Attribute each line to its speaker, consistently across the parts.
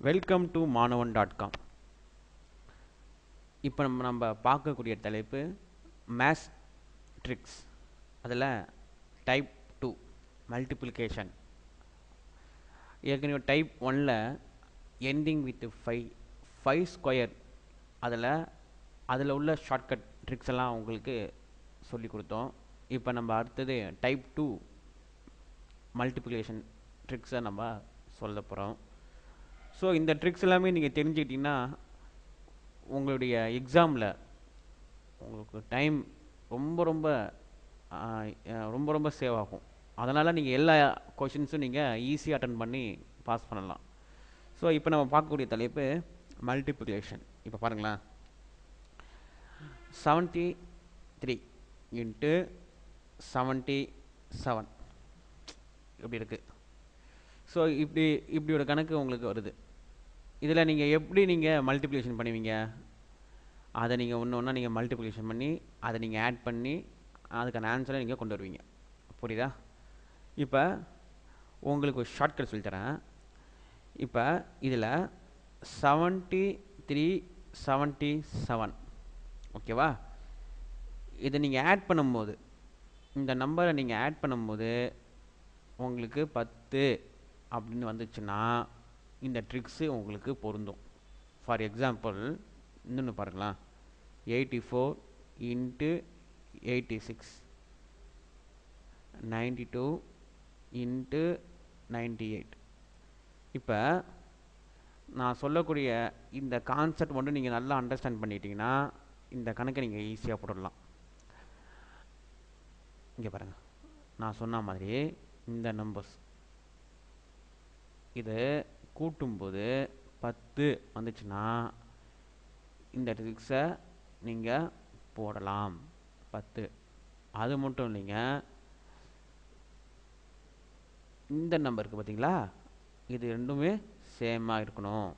Speaker 1: Welcome to Maanavan dot com இப்போ நம்ம நம்ம பார்க்கக்கூடிய தலைப்பு மேத்ஸ் ட்ரிக்ஸ் அதில் டைப் டூ மல்டிப்ளிகேஷன் ஏற்கனவே டைப் ஒனில் ending with five five square அதில் அதில் உள்ள ஷார்ட்கட் ட்ரிக்ஸ் எல்லாம் உங்களுக்கு சொல்லி கொடுத்தோம். இப்போ நம்ம அடுத்தது டைப் டூ மல்டிப்ளிகேஷன் ட்ரிக்ஸை நம்ம சொல்ல போகிறோம் ஸோ இந்த ட்ரிக்ஸ் எல்லாமே நீங்கள் தெரிஞ்சுக்கிட்டிங்கன்னா உங்களுடைய எக்ஸாமில் உங்களுக்கு டைம் ரொம்ப ரொம்ப ரொம்ப ரொம்ப சேவ் ஆகும். அதனால் நீங்கள் எல்லா கொஷின்ஸும் நீங்கள் ஈஸியாக அட்டன் பண்ணி பாஸ் பண்ணலாம். ஸோ இப்போ நம்ம பார்க்கக்கூடிய தலைப்பு மல்டிப்ளிகேஷன் இப்போ பாருங்களேன். Seventy three into seventy seven இப்படி இருக்குது ஸோ இப்படி இப்படி ஒரு கணக்கு உங்களுக்கு வருது. இதில் நீங்கள் எப்படி நீங்கள் மல்டிப்ளிகேஷன் பண்ணுவீங்க? அதை நீங்கள் ஒன்று ஒன்றா நீங்கள் மல்டிப்ளிகேஷன் பண்ணி அதை நீங்கள் ஆட் பண்ணி அதுக்கான ஆன்சரை நீங்கள் கொண்டு வருவீங்க. புரியுதா? இப்போ உங்களுக்கு ஒரு ஷார்ட்கட் சொல்லித்தரேன் இப்போ இதில் செவன்ட்டி த்ரீ செவன்ட்டி செவன் ஓகேவா? இதை நீங்கள் ஆட் பண்ணும்போது இந்த நம்பரை நீங்கள் ஆட் பண்ணும்போது உங்களுக்கு பத்து அப்படின்னு வந்துச்சுன்னா இந்த ட்ரிக்ஸு உங்களுக்கு பொருந்தும். ஃபார் எக்ஸாம்பிள் இன்னொன்று பாருங்களேன். Eighty four into eighty six ninety two into ninety eight இப்போ நான் சொல்லக்கூடிய இந்த கான்செப்ட் மட்டும் நீங்கள் நல்லா அண்டர்ஸ்டாண்ட் பண்ணிட்டீங்கன்னா இந்த கணக்கை நீங்கள் ஈஸியாக போட்டுடலாம். இங்கே பாருங்கள் நான் சொன்ன மாதிரி இந்த நம்பர்ஸ் இது கூட்டும்போது பத்து வந்துச்சுன்னா இந்த ட்ரிக்ஸை நீங்கள் போடலாம். பத்து. அது மட்டும் இல்லைங்க இந்த நம்பருக்கு பார்த்தீங்களா இது ரெண்டுமே சேமாக இருக்கணும்.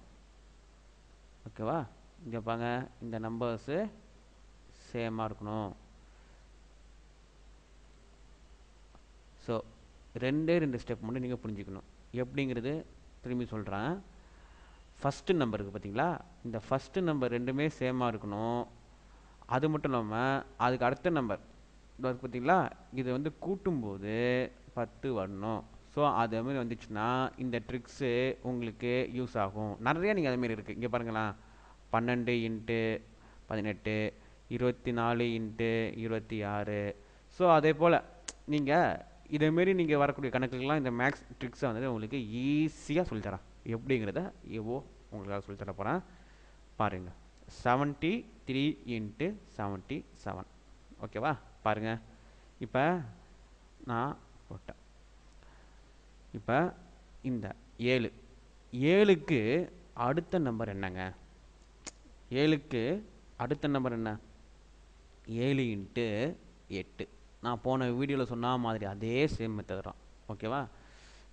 Speaker 1: ஓகேவா இங்கே பாங்க இந்த நம்பர்ஸு சேமாக இருக்கணும். ஸோ ரெண்டே ரெண்டு ஸ்டெப் மட்டும் நீங்கள் புரிஞ்சுக்கணும். எப்படிங்கிறது திரும்பி சொல்கிறேன் ஃபஸ்ட்டு நம்பருக்கு பார்த்தீங்களா இந்த ஃபஸ்ட்டு நம்பர் ரெண்டுமே சேமாக இருக்கணும். அது மட்டும் இல்லாமல் அதுக்கு அடுத்த நம்பர் இருக்கு பார்த்தீங்களா இதை வந்து கூட்டும்போது பத்து வரணும். ஸோ அது மாதிரி வந்துச்சுன்னா இந்த ட்ரிக்ஸு உங்களுக்கு யூஸ் ஆகும். நிறையா நீங்கள் அதுமாரி இருக்குது இங்கே பாருங்களேன். பன்னெண்டு இன்ட்டு பதினெட்டு இருபத்தி நாலு இன்ட்டு இருபத்தி ஆறு. ஸோ அதே போல் நீங்கள் இதேமாரி நீங்கள் வரக்கூடிய கணக்குகள்லாம் இந்த மேக்ஸ் ட்ரிக்ஸை வந்து உங்களுக்கு ஈஸியாக சொல்லித்தரேன் எப்படிங்கிறத எவ்வளோ உங்களுக்காக சொல்லித்தர போகிறேன் பாருங்கள் seventy three into seventy seven ஓகேவா? பாருங்கள் இப்போ நான் போட்டேன். இப்போ இந்த ஏழு. ஏழுக்கு அடுத்த நம்பர் என்னங்க? ஏழுக்கு அடுத்த நம்பர் என்ன? ஏழு இன்ட்டு எட்டு. நான் போன வீடியோவில் சொன்ன மாதிரி அதே சேம் மெத்தட் தான். ஓகேவா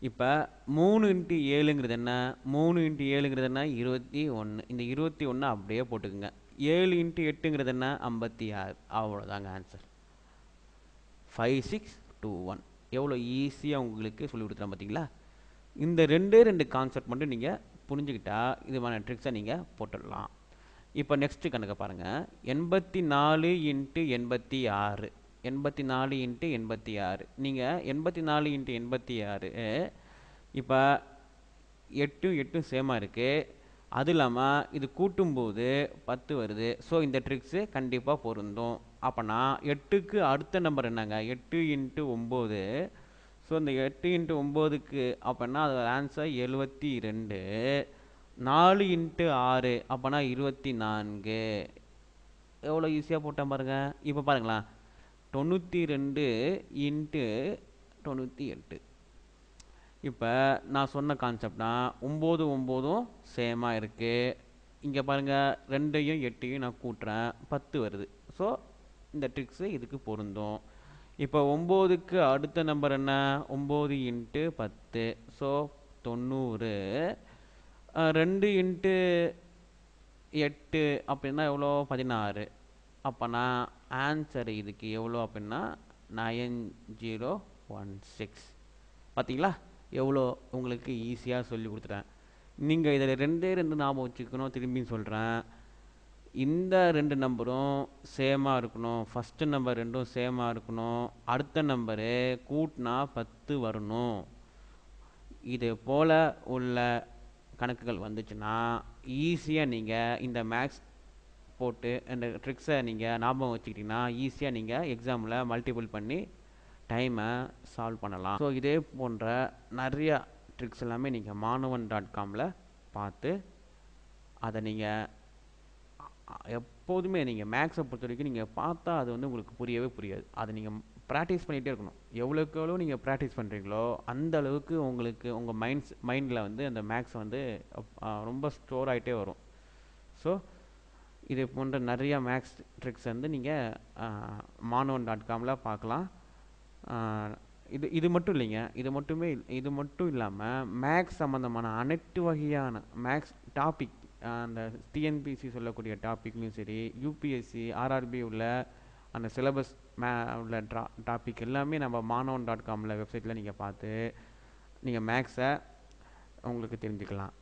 Speaker 1: இப்போ மூணு இன்ட்டு ஏழுங்கிறது என்ன? மூணு இன்ட்டு ஏழுங்கிறது என்ன? இருபத்தி ஒன்று இந்த இருபத்தி ஒன்று அப்படியே போட்டுக்குங்க. ஏழு இன்ட்டு எட்டுங்கிறது என்ன? ஐம்பத்தி ஆறு. அவ்வளோதாங்க answer five six two one எவ்வளோ ஈஸியாக உங்களுக்கு சொல்லி கொடுத்துறேன் பார்த்தீங்களா இந்த ரெண்டே ரெண்டு கான்செப்ட் மட்டும் நீங்கள் புரிஞ்சுக்கிட்டா இதுமான ட்ரிக்ஸை நீங்கள் போட்டுடலாம். இப்போ நெக்ஸ்ட்டு கணக்கை பாருங்கள் எண்பத்தி நாலு இன்ட்டு எண்பத்தி ஆறு. எண்பத்தி நாலு இன்ட்டு எண்பத்தி ஆறு. நீங்கள் எண்பத்தி நாலு இன்ட்டு எண்பத்தி ஆறு இப்போ எட்டு எட்டும் சேமாக இருக்குது அது இல்லாமல் இது கூட்டும்போது பத்து வருது. ஸோ இந்த ட்ரிக்ஸு கண்டிப்பாக பொருந்தும். அப்போனா எட்டுக்கு அடுத்த நம்பர் என்னங்க? எட்டு இன்ட்டு ஒம்பது. ஸோ இந்த எட்டு இன்ட்டு ஒம்போதுக்கு அப்போனா அது ஆன்சர் எழுபத்தி ரெண்டு. நாலு இன்ட்டு ஆறு அப்போனா இருபத்தி நான்கு. எவ்வளோ ஈஸியாக போட்டேன் பாருங்கள் இப்போ பாருங்களேன். தொண்ணூற்றி ரெண்டு இன்ட்டு தொண்ணூற்றி எட்டு. இப்போ நான் சொன்ன கான்செப்ட்னா ஒம்பது ஒம்போதும் சேமாக இருக்குது இங்கே பாருங்கள் ரெண்டையும் எட்டையும் நான் கூட்டுறேன். பத்து வருது. ஸோ இந்த ட்ரிக்ஸு இதுக்கு பொருந்தும். இப்போ ஒம்போதுக்கு அடுத்த நம்பர் என்ன? ஒம்பது இன்ட்டு பத்து. ஸோ தொண்ணூறு. ரெண்டு இன்ட்டு எட்டு அப்படின்னா எவ்வளோ? பதினாறு. அப்போனா ஆன்சர் இதுக்கு எவ்வளோ அப்படின்னா நயன் ஜீரோ ஒன் சிக்ஸ் பார்த்தீங்களா? எவ்வளோ உங்களுக்கு ஈஸியாக சொல்லி கொடுத்துட்டேன். நீங்கள் இதில் ரெண்டே ரெண்டு ஞாபகம் வச்சுக்கணும் திரும்பியும் சொல்கிறேன் இந்த ரெண்டு நம்பரும் சேமாக இருக்கணும். ஃபஸ்ட்டு நம்பர் ரெண்டும் சேமாக இருக்கணும். அடுத்த நம்பரு கூட்டினா பத்து வரணும். இது போல் உள்ள கணக்குகள் வந்துச்சுன்னா ஈஸியாக நீங்கள் இந்த மேக்ஸ் போட்டு இந்த ட்ரிக்ஸை நீங்கள் ஞாபகம் வச்சுக்கிட்டிங்கன்னா ஈஸியாக நீங்கள் எக்ஸாமில் மல்டிபிள் பண்ணி டைமை சால்வ் பண்ணலாம். ஸோ இதே போன்ற நிறையா ட்ரிக்ஸ் எல்லாமே நீங்கள் மாணவன் டாட் காமில் பார்த்து அதை நீங்கள் எப்போதுமே நீங்கள் மேக்ஸை பொறுத்த வரைக்கும் நீங்கள் பார்த்தா அது வந்து உங்களுக்கு புரியவே புரியாது. அதை நீங்கள் ப்ராக்டிஸ் பண்ணிகிட்டே இருக்கணும். எவ்வளோக்கு எவ்வளோ நீங்கள் ப்ராக்டிஸ் பண்ணுறீங்களோ அந்த அளவுக்கு உங்களுக்கு உங்கள் மைண்ட்ஸ் மைண்டில் வந்து அந்த மேக்ஸ் வந்து ரொம்ப ஸ்டோர் ஆகிட்டே வரும். ஸோ இது போன்ற நிறையா மேக்ஸ் ட்ரிக்ஸ் வந்து நீங்கள் மாணவன் டாட் காமில் பார்க்கலாம். இது இது மட்டும் இல்லைங்க. இது மட்டுமே இது மட்டும் இல்லாமல் மேக்ஸ் சம்மந்தமான அனைத்து வகையான மேக்ஸ் டாபிக் அந்த டிஎன்பிசி சொல்லக்கூடிய டாப்பிக்லையும் சரி யூபிஎஸ்சி ஆர்ஆர்பி உள்ள அந்த சிலபஸ் மே உள்ள ட்ரா டாபிக் எல்லாமே நம்ம மாணவன் டாட் காமில் வெப்சைட்டில் நீங்கள் பார்த்து நீங்கள் மேக்ஸை உங்களுக்கு தெரிஞ்சுக்கலாம்.